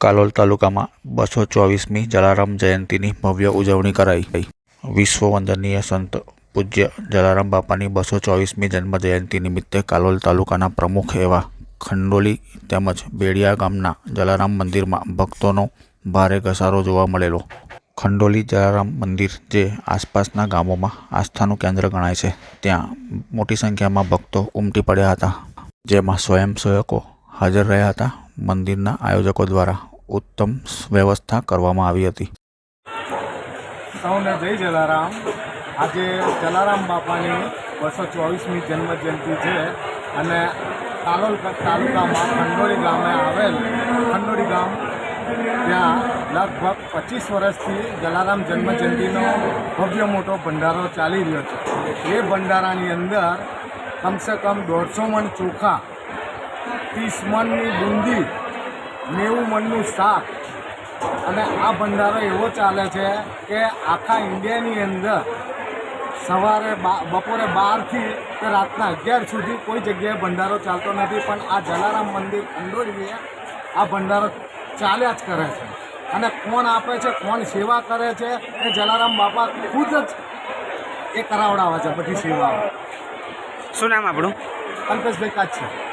કાલોલ તાલુકામાં બસો ચોવીસમી જલારામ જયંતિની ભવ્ય ઉજવણી કરાઈ ગઈ. વિશ્વ વંદનીય સંત પૂજ્ય જલારામ બાપાની બસો ચોવીસમી જન્મ જયંતિ નિમિત્તે કાલોલ તાલુકાના પ્રમુખ એવા ખંડોલી તેમજ બેડિયા ગામના જલારામ મંદિરમાં ભક્તોનો ભારે ઘસારો જોવા મળેલો. ખંડોલી જલારામ મંદિર જે આસપાસના ગામોમાં આસ્થાનું કેન્દ્ર ગણાય છે, ત્યાં મોટી સંખ્યામાં ભક્તો ઉમટી પડ્યા હતા. જેમાં સ્વયંસેવકો હાજર રહ્યા હતા મંદિરના આયોજકો દ્વારા. ઉત્તમ વ્યવસ્થા કરવામાં આવી હતી. સૌને જય જલારામ. આજે જલારામ બાપાની બસો ચોવીસમી જન્મજયંતિ છે અને કાલોલ તાલુકામાં ખંડોળી ગામે આવેલ ખંડોળી ગામ ત્યાં લગભગ પચીસ વર્ષથી જલારામ જન્મજયંતિનો ભવ્ય મોટો ભંડારો ચાલી રહ્યો છે. એ ભંડારાની અંદર કમસે કમ દોઢસો મણ ચોખા, ત્રીસ મણની બુંદી નેવું મણનું શાક. અને આ ભંડારો એવો ચાલે છે કે આખા ઇન્ડિયાની અંદર સવારે બપોરે બારથી તે રાતના અગિયાર સુધી કોઈ જગ્યાએ ભંડારો ચાલતો નથી. પણ આ જલારામ મંદિર ખંડોળીએ આ ભંડારો ચાલ્યા જ કરે છે. અને કોણ આપે છે કોણ સેવા કરે છે એ જલારામ બાપા ખુદ જ એ કરાવડાવે છે બધી સેવાઓ. શું નામ આપણું? અલ્પેશભાઈ કાચ છે